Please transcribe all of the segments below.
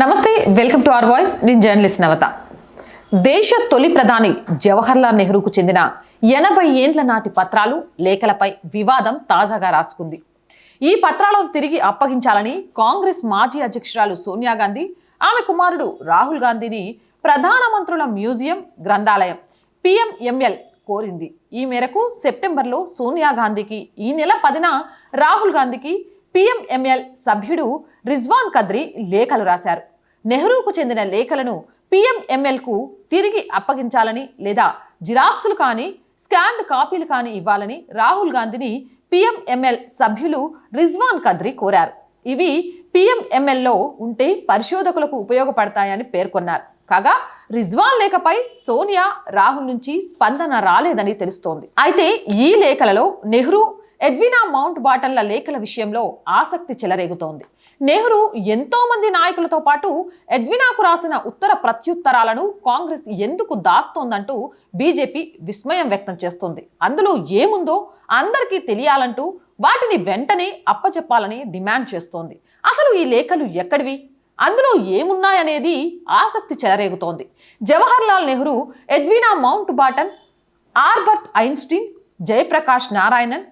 నమస్తే welcome to our voice. నేను journalist Navatha. దేశ తొలి ప్రధాని జవహర్లాల్ నెహ్రూకు చెందిన ఎనభై ఏండ్ల నాటి పత్రాలు లేఖలపై వివాదం తాజాగా రాసుకుంది. ఈ పత్రాలను తిరిగి అప్పగించాలని కాంగ్రెస్ మాజీ అధ్యక్షురాలు సోనియా గాంధీ ఆమె కుమారుడు రాహుల్ గాంధీని ప్రధానమంత్రుల మ్యూజియం గ్రంథాలయం పిఎంఎంఎల్ కోరింది. ఈ మేరకు సెప్టెంబర్లో సోనియా గాంధీకి ఈ నెల పదిన రాహుల్ గాంధీకి పిఎంఎంఎల్ సభ్యుడు రిజ్వాన్ కద్రి లేఖలు రాశారు. నెహ్రూకు చెందిన లేఖలను పిఎంఎంఎల్కు తిరిగి అప్పగించాలని లేదా జిరాక్సులు కానీ స్కాన్డ్ కాపీలు కానీ ఇవ్వాలని రాహుల్ గాంధీని పిఎంఎంఎల్ సభ్యులు రిజ్వాన్ కద్రి కోరారు. ఇవి పిఎంఎంఎల్లో ఉంటే పరిశోధకులకు ఉపయోగపడతాయని పేర్కొన్నారు. కాగా రిజ్వాన్ లేఖపై సోనియా రాహుల్ నుంచి స్పందన రాలేదని తెలుస్తోంది. అయితే ఈ లేఖలలో నెహ్రూ ఎడ్వినా మౌంట్ బాటన్ల లేఖల విషయంలో ఆసక్తి చెలరేగుతోంది. నెహ్రూ ఎంతో మంది నాయకులతో పాటు ఎడ్వినాకు రాసిన ఉత్తర ప్రత్యుత్తరాలను కాంగ్రెస్ ఎందుకు దాస్తోందంటూ బీజేపీ విస్మయం వ్యక్తం చేస్తోంది. అందులో ఏముందో అందరికీ తెలియాలంటూ వాటిని వెంటనే అప్పచెప్పాలని డిమాండ్ చేస్తోంది. అసలు ఈ లేఖలు ఎక్కడివి? అందులో ఏమున్నాయనేది ఆసక్తి చెలరేగుతోంది. Jawaharlal Nehru Edwina Mountbatten Albert Einstein Jayaprakash Narayanan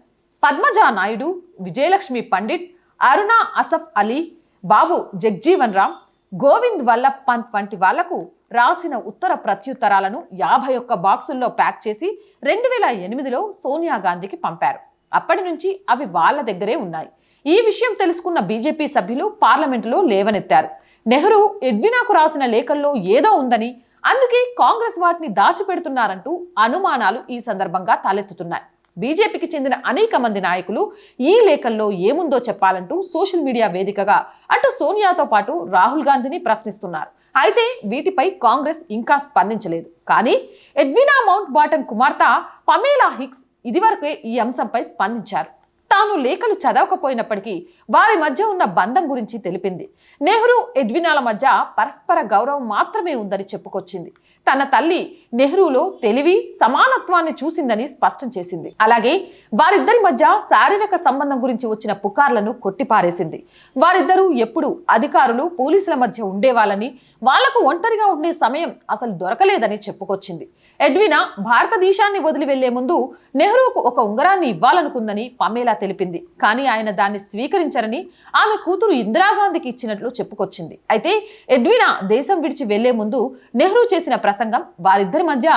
Padmaja Naidu Vijayalakshmi Pandit Aruna Asaf Ali Babu Jagjivan Ram Govind Vallabh Pant వంటి వాళ్ళకు రాసిన ఉత్తర ప్రత్యుత్తరాలను యాభై ఒక్క బాక్సుల్లో ప్యాక్ చేసి రెండు వేల ఎనిమిదిలో సోనియా గాంధీకి పంపారు. అప్పటి నుంచి అవి వాళ్ళ దగ్గరే ఉన్నాయి. ఈ విషయం తెలుసుకున్న బీజేపీ సభ్యులు పార్లమెంటులో లేవనెత్తారు. నెహ్రూ ఎడ్వినాకు రాసిన లేఖల్లో ఏదో ఉందని అందుకే కాంగ్రెస్ వాటిని దాచిపెడుతున్నారంటూ అనుమానాలు ఈ సందర్భంగా తలెత్తుతున్నాయి. బీజేపీకి చెందిన అనేక మంది నాయకులు ఈ లేఖల్లో ఏముందో చెప్పాలంటూ సోషల్ మీడియా వేదికగా అటు సోనియాతో పాటు రాహుల్ గాంధీని ప్రశ్నిస్తున్నారు. అయితే వీటిపై కాంగ్రెస్ ఇంకా స్పందించలేదు. కానీ ఎడ్వినా మౌంట్ బాటన్ కుమార్తె పమేలా హిక్స్ ఇదివరకే ఈ అంశంపై స్పందించారు. తాను లేఖలు చదవకపోయినప్పటికీ వారి మధ్య ఉన్న బంధం గురించి తెలిపింది. నెహ్రూ ఎడ్వినాల మధ్య పరస్పర గౌరవం మాత్రమే ఉందని చెప్పుకొచ్చింది. తన తల్లి నెహ్రూలో తెలివి సమానత్వాన్ని చూసిందని స్పష్టం చేసింది. అలాగే వారిద్దరి మధ్య శారీరక సంబంధం గురించి వచ్చిన పుకార్లను కొట్టిపారేసింది. వారిద్దరూ ఎప్పుడు అధికారులు పోలీసుల మధ్య ఉండేవాళ్ళని వాళ్ళకు ఒంటరిగా ఉండే సమయం అసలు దొరకలేదని చెప్పుకొచ్చింది. ఎడ్వినా భారతదేశాన్ని వదిలి వెళ్ళే ముందు నెహ్రూకు ఒక ఉంగరాన్ని ఇవ్వాలనుకుందని పమేలా తెలిపింది. కానీ ఆయన దాన్ని స్వీకరించరని ఆమె కూతురు ఇందిరాగాంధీకి ఇచ్చినట్లు చెప్పుకొచ్చింది. అయితే ఎడ్వినా దేశం విడిచి వెళ్ళే ముందు నెహ్రూ చేసిన ప్రసంగం వారిద్దరి మధ్య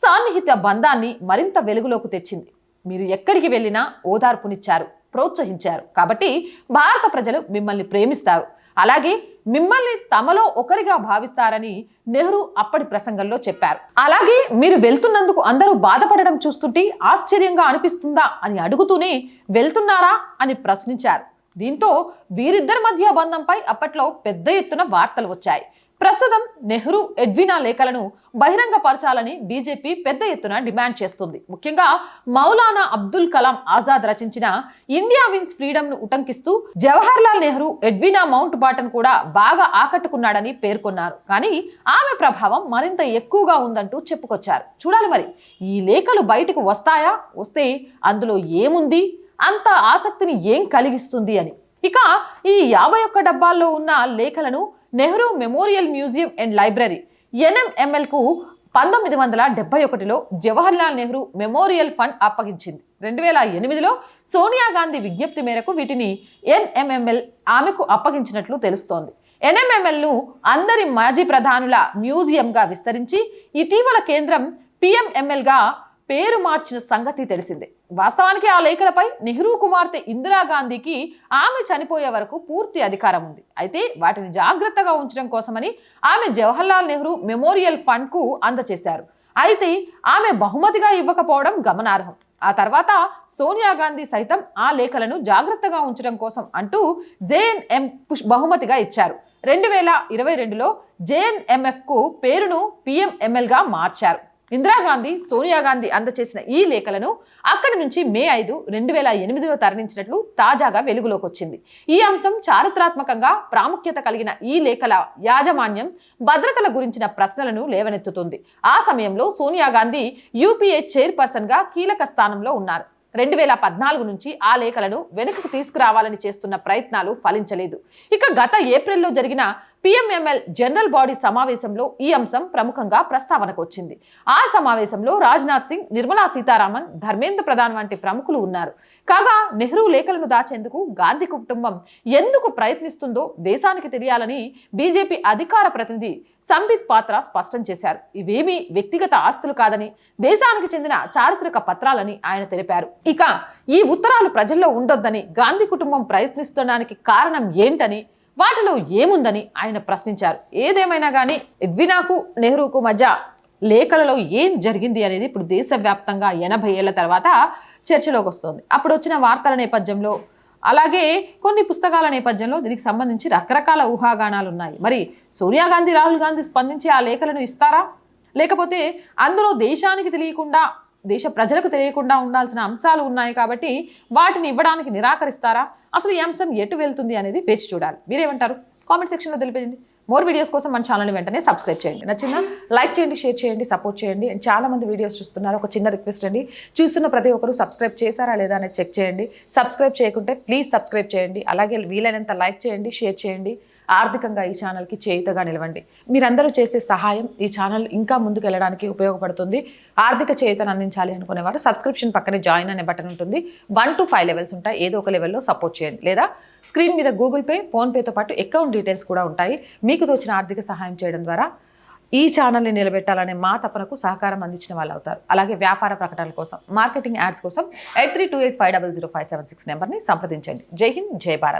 సాన్నిహిత బంధాన్ని మరింత వెలుగులోకి తెచ్చింది. మీరు ఎక్కడికి వెళ్ళినా ఓదార్పునిచ్చారు ప్రోత్సహించారు. కాబట్టి భారత ప్రజలు మిమ్మల్ని ప్రేమిస్తారు. అలాగే మిమ్మల్ని తమలో ఒకరిగా భావిస్తారని నెహ్రూ అప్పటి ప్రసంగంలో చెప్పారు. అలాగే మీరు వెళ్తున్నందుకు అందరూ బాధపడడం చూస్తుంటే ఆశ్చర్యంగా అనిపిస్తుందా అని అడుగుతూనే వెళ్తున్నారా అని ప్రశ్నించారు. దీంతో వీరిద్దరి మధ్య బంధంపై అప్పట్లో పెద్ద ఎత్తున వార్తలు వచ్చాయి. ప్రస్తుతం నెహ్రూ ఎడ్వినా లేఖలను బహిరంగపరచాలని బీజేపీ పెద్ద ఎత్తున డిమాండ్ చేస్తుంది. ముఖ్యంగా మౌలానా అబ్దుల్ కలాం ఆజాద్ రచించిన ఇండియా విన్స్ ఫ్రీడమ్ను ఉటంకిస్తూ Jawaharlal Nehru Edwina Mountbatten కూడా బాగా ఆకట్టుకున్నాడని పేర్కొన్నారు. కానీ ఆమె ప్రభావం మరింత ఎక్కువగా ఉందంటూ చెప్పుకొచ్చారు. చూడాలి మరి ఈ లేఖలు బయటకు వస్తాయా? వస్తే అందులో ఏముంది? అంత ఆసక్తిని ఏం కలిగిస్తుంది అని. ఇక ఈ యాభై ఒక్క డబ్బాల్లో ఉన్న లేఖలను Nehru memorial museum and library ఎన్ఎంఎంఎల్కు పంతొమ్మిది వందల డెబ్బై ఒకటిలో జవహర్లాల్ నెహ్రూ మెమోరియల్ ఫండ్ అప్పగించింది. రెండు వేల ఎనిమిదిలో సోనియా గాంధీ విజ్ఞప్తి మేరకు వీటిని ఎన్ఎంఎంఎల్ ఆమెకు అప్పగించినట్లు తెలుస్తోంది. ఎన్ఎంఎంఎల్ను అందరి మాజీ ప్రధానుల మ్యూజియంగా విస్తరించి ఇటీవల కేంద్రం పిఎంఎంఎల్గా పేరు మార్చిన సంగతి తెలిసిందే. వాస్తవానికి ఆ లేఖలపై నెహ్రూ కుమార్తె ఇందిరాగాంధీకి ఆమె చనిపోయే వరకు పూర్తి అధికారం ఉంది. అయితే వాటిని జాగ్రత్తగా ఉంచడం కోసమని ఆమె జవహర్లాల్ నెహ్రూ మెమోరియల్ ఫండ్కు అందచేశారు. అయితే ఆమె బహుమతిగా ఇవ్వకపోవడం గమనార్హం. ఆ తర్వాత సోనియా గాంధీ సైతం ఆ లేఖలను జాగ్రత్తగా ఉంచడం కోసం అంటూ జేఎన్ఎం బహుమతిగా ఇచ్చారు. రెండు వేల ఇరవై రెండులో జేఎన్ఎంఎఫ్కు పేరును పిఎంఎంఎల్గా మార్చారు. ఇందిరాగాంధీ సోనియా గాంధీ అందచేసిన ఈ లేఖలను అక్కడి నుంచి మే ఐదు రెండు వేల ఎనిమిదిలో తరలించినట్లు తాజాగా వెలుగులోకి వచ్చింది ఈ అంశం చారిత్రాత్మకంగా ప్రాముఖ్యత కలిగిన ఈ లేఖల యాజమాన్యం భద్రతల గురించిన ప్రశ్నలను లేవనెత్తుతుంది. ఆ సమయంలో సోనియా గాంధీ యూపీఏ చైర్పర్సన్గా కీలక స్థానంలో ఉన్నారు. రెండు వేల పద్నాలుగు నుంచి ఆ లేఖలను వెనుకకు తీసుకురావాలని చేస్తున్న ప్రయత్నాలు ఫలించలేదు. ఇక గత ఏప్రిల్లో జరిగిన పిఎంఎంఎల్ జనరల్ బాడీ సమావేశంలో ఈ అంశం ప్రముఖంగా ప్రస్తావనకు వచ్చింది ఆ సమావేశంలో రాజ్నాథ్ సింగ్ నిర్మలా సీతారామన్ ధర్మేంద్ర ప్రధాన్ వంటి ప్రముఖులు ఉన్నారు. కాగా నెహ్రూ లేఖలను దాచేందుకు గాంధీ కుటుంబం ఎందుకు ప్రయత్నిస్తుందో దేశానికి తెలియాలని బీజేపీ అధికార ప్రతినిధి సంబిత్ పాత్ర స్పష్టం చేశారు. ఇవేమీ వ్యక్తిగత ఆస్తులు కాదని దేశానికి చెందిన చారిత్రక పత్రాలని ఆయన తెలిపారు. ఇక ఈ ఉత్తరాలు ప్రజల్లో ఉండొద్దని గాంధీ కుటుంబం ప్రయత్నిస్తుండడానికి కారణం ఏంటని వాటిలో ఏముందని ఆయన ప్రశ్నించారు. ఏదేమైనా కానీ ఎడ్వినాకు నెహ్రూకు మధ్య లేఖలలో ఏం జరిగింది అనేది ఇప్పుడు దేశవ్యాప్తంగా ఎనభై ఏళ్ళ తర్వాత చర్చలోకి వస్తుంది. అప్పుడు వచ్చిన వార్తల నేపథ్యంలో అలాగే కొన్ని పుస్తకాల నేపథ్యంలో దీనికి సంబంధించి రకరకాల ఊహాగానాలు ఉన్నాయి. మరి సోనియా గాంధీ రాహుల్ గాంధీ స్పందించి ఆ లేఖలను ఇస్తారా? లేకపోతే అందులో దేశానికి తెలియకుండా దేశ ప్రజలకు తెలియకుండా ఉండాల్సిన అంశాలు ఉన్నాయి కాబట్టి వాటిని ఇవ్వడానికి నిరాకరిస్తారా? అసలు ఈ అంశం ఎటు వెళ్తుంది అనేది వేచి చూడాలి. మీరేమంటారు? కామెంట్ సెక్షన్లో తెలిపేయండి. మోర్ వీడియోస్ కోసం మన ఛానల్ని వెంటనే సబ్స్క్రైబ్ చేయండి. నచ్చిందా? లైక్ చేయండి షేర్ చేయండి సపోర్ట్ చేయండి. అండ్ చాలా మంది వీడియోస్ చూస్తున్నారు. ఒక చిన్న రిక్వెస్ట్ అండి. చూస్తున్న ప్రతి ఒక్కరు సబ్స్క్రైబ్ చేశారా లేదా అనేది చెక్ చేయండి. సబ్స్క్రైబ్ చేయకుంటే ప్లీజ్ సబ్స్క్రైబ్ చేయండి. అలాగే వీలైనంత లైక్ చేయండి షేర్ చేయండి. ఆర్థికంగా ఈ ఛానల్కి చేయుతగా నిలవండి. మీరందరూ చేసే సహాయం ఈ ఛానల్ ఇంకా ముందుకు వెళ్ళడానికి ఉపయోగపడుతుంది. ఆర్థిక చేయుతను అందించాలి అనుకునేవారు సబ్స్క్రిప్షన్ పక్కనే జాయిన్ అనే బటన్ ఉంటుంది. వన్ టు ఫైవ్ లెవెల్స్ ఉంటాయి. ఏదో ఒక లెవెల్లో సపోర్ట్ చేయండి. లేదా స్క్రీన్ మీద గూగుల్ పే ఫోన్పేతో పాటు అకౌంట్ డీటెయిల్స్ కూడా ఉంటాయి. మీకు తోచిన ఆర్థిక సహాయం చేయడం ద్వారా ఈ ఛానల్ని నిలబెట్టాలనే మా తపనకు సహకారం అందించిన వాళ్ళు అవుతారు. అలాగే వ్యాపార ప్రకటనల కోసం మార్కెటింగ్ యాడ్స్ కోసం eight three two eight five double zero five seven six నెంబర్ని సంప్రదించండి. జై హింద్ జై భారత్.